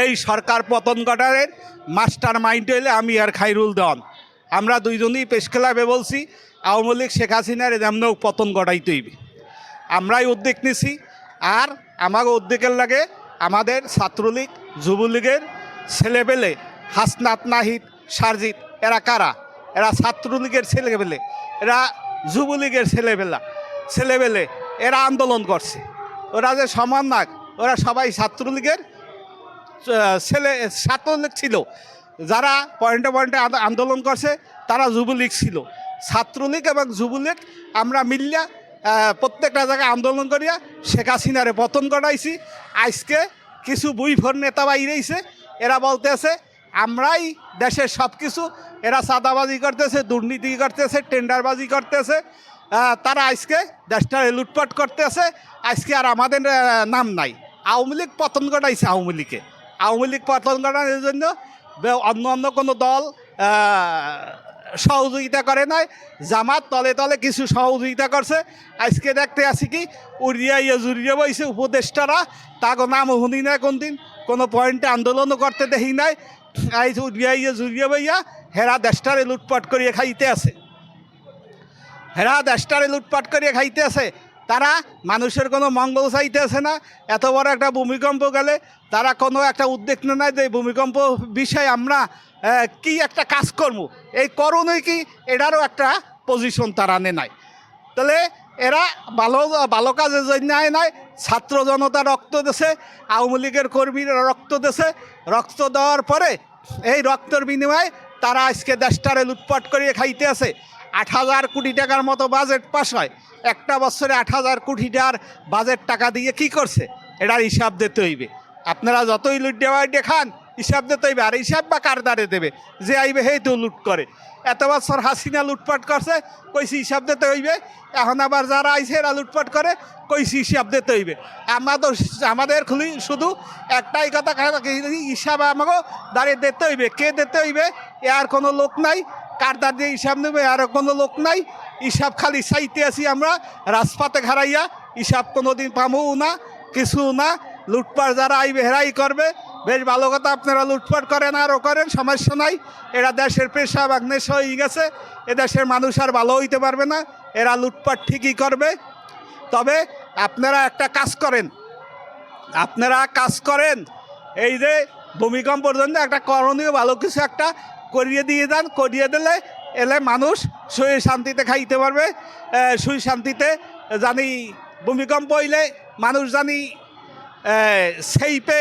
এই সরকার পতন ঘটারের master mind হইলে আমি আর খাইরুল দন। আমরা দুইজনই প্রেস ক্লাবে বলছি, আওয়ামী লীগ, শেখ হাসিনার এমনও পতন ঘটাইতে হইবে আমরাই উদ্যোগ নিছি, আর আমাকে উদ্যোগের লাগে আমাদের ছাত্রলীগ, যুবলীগের ছেলেবেলে হাসনাত নাহিদ, সারজিৎ, এরা কারা? এরা ছাত্রলীগের ছেলেবেলে এরা যুবলীগের ছেলেবেলা ছেলেবেলে এরা আন্দোলন করছে। ওরা যে সমান নাক ওরা সবাই ছাত্রলীগের ছেলে ছাত্রলীগ ছিল। যারা পয়েন্টে পয়েন্টে আন্দোলন করছে, তারা যুবলীগ ছিল। ছাত্রলীগ এবং যুবলীগ, আমরা মিলিয়া প্রত্যেকটা জায়গায় আন্দোলন করিয়া শেখ হাসিনারে পতন ঘটাইছি। আজকে কিছু বুইফোর নেতা বাইরেছে এরা বলতেছে, আমরাই দেশের সব কিছু এরা চাঁদাবাজি করতেছে, দুর্নীতি করতেছে, টেন্ডারবাজি করতেছে। তারা আজকে দেশটা লুটপাট করতেছে। আজকে আর আমাদের নাম নাই। আওয়ামী লীগ পতন ঘটাইছে আওয়ামী লীগে। আওয়ামী লীগ ঘটানোর জন্য অন্য অন্য কোনো দল সহযোগিতা করে নাই। জামাত তলে তলে কিছু সহযোগিতা করছে। আজকে দেখতে আসি কি, উড়িয়া ইয়ে জুড়িয়ে বইছে উপদেষ্টারা। তাকে নাম শুনি নাই কোনদিন, কোনো পয়েন্টে আন্দোলনও করতে দেখি নাই। আজ উড়িয়া ইয়ে জুড়িয়ে বইয়া হেরা দেশটারে লুটপাট করিয়ে খাইতে আছে। হেরা দেশটারে লুটপাট করিয়ে খাইতে আছে। তারা মানুষের কোনো মঙ্গল চাইতে আছে না। এত বড় একটা ভূমিকম্প গেলে তারা কোনো একটা উদ্যোগ নেয় যে ভূমিকম্প বিষয়ে আমরা কি একটা কাজ করব। এই করণই কি এটারও একটা পজিশন তারা নে নাই। তাহলে এরা ভালো ভালো জন্য আয় নাই। ছাত্র জনতা রক্ত দেছে, আওয়ামী লীগের কর্মীরা রক্ত দেছে। রক্ত দেওয়ার পরে এই রক্তের বিনিময়ে তারা আজকে দেশটারে লুটপাট করিয়ে খাইতে আছে। আট হাজার কোটি টাকার মতো বাজেট পাস হয়। একটা বছরে আট হাজার কোটি টাকার বাজেট টাকা দিয়ে কি করছে? এটার হিসাব দিতে হইবে। আপনারা যতই লুট দেওয়াই দেখান হিসাব দিতে হইবে। আর হিসাব বা কার দ্বারে দেবে? যে আইবে হেই তো লুট করে। এত বছর হাসিনা লুটপাট করছে, কইছি হিসাব দিতে হইবে। এখন আবার যারা আইছে এরা লুটপাট করে, কইছি হিসাব দিতে হইবে। আমাদের আমাদের খুলি শুধু একটাই কথা হিসাব আমাকে দাঁড়িয়ে দিতে হইবে। কে দিতে হইবে? আর কোনো লোক নাই। কার দ্বার দিয়ে হিসাব নেবে? আর কোনো লোক নাই। হিসাব খালি চাইতে আছি আমরা রাজপাতে হারাইয়া হিসাব কোনো দিন পামও না কিছু না। লুটপাট যারা আইবে হেরাই করবে। বেশ ভালো কথা, আপনারা লুটপাট করেন আরও করেন, সমস্যা নাই। এরা দেশের পেশা বাগ্নেশ হয়ে গেছে, এ দেশের মানুষ আর ভালো হইতে পারবে না, এরা লুটপাট ঠিকই করবে। তবে আপনারা একটা কাজ করেন, আপনারা কাজ করেন, এই যে ভূমিকম্প পর্যন্ত একটা করণীয় ভালো কিছু একটা করিয়ে দিয়ে দেন করিয়ে দিলে এলে মানুষ সুই শান্তিতে খাইতে পারবে সুই শান্তিতে জানি ভূমিকম্প হইলে মানুষ জানি সেইপে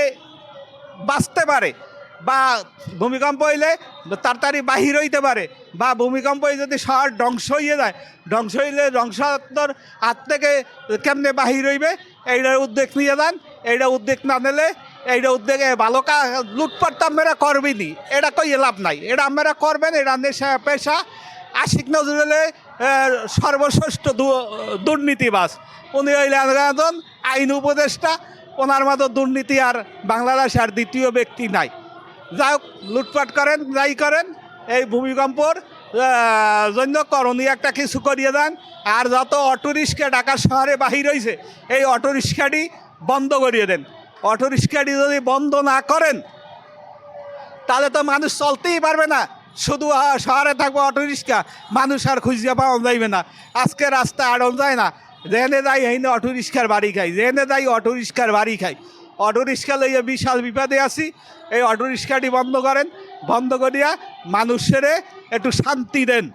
বাঁচতে পারে বা ভূমিকম্প হইলে তাড়াতাড়ি বাহির হইতে পারে বা ভূমিকম্প যদি শহর ধ্বংস হয়ে যায়, ধ্বংস হইলে ধ্বংসাত্মর হাত থেকে কেমনে বাহির হইবে? এইটার উদ্যোগ নিয়ে যান এইটা উদ্যোগ না নিলে এইটা উদ্যোগে ভালো কাজ লুটপাট তো আপনারা করবেনই এটা কই লাভ নাই। এটা আপনারা করবেন, এটা নেশা, পেশা। আশিক নজরুলে সর্বশ্রেষ্ঠ দু- দুর্নীতিবাজ। উনি হইলেন আইন উপদেষ্টা। ওনার মতো দুর্নীতি আর বাংলাদেশ আর দ্বিতীয় ব্যক্তি নাই। হোক, লুটপাট করেন, যাই করেন, এই ভূমিকম্পর জন্য করণীয় একটা কিছু করিয়ে দেন। আর যত অটো রিক্সা ঢাকা শহরে বাহির হয়েছে এই অটোরিক্সাটি বন্ধ করিয়ে দেন। অটোরিক্সাটি যদি বন্ধ না করেন, তাহলে তো মানুষ চলতেই পারবে না। শুধু শহরে থাকব অটোরিক্সা, মানুষ আর খুঁজিয়া পাওয়া যাইবে না। আজকে রাস্তা আড়ন যায় না যেখানে যাই হেনে অটো রিক্সার বাড়ি খাই যেখানে যাই অটো রিক্সার বাড়ি খাই। অটো রিক্সা লইয়া বিশাল বিপদে আছি, এই অটো রিক্সাটি বন্ধ করেন, বন্ধ করিয়া মানুষের একটু শান্তি দেন।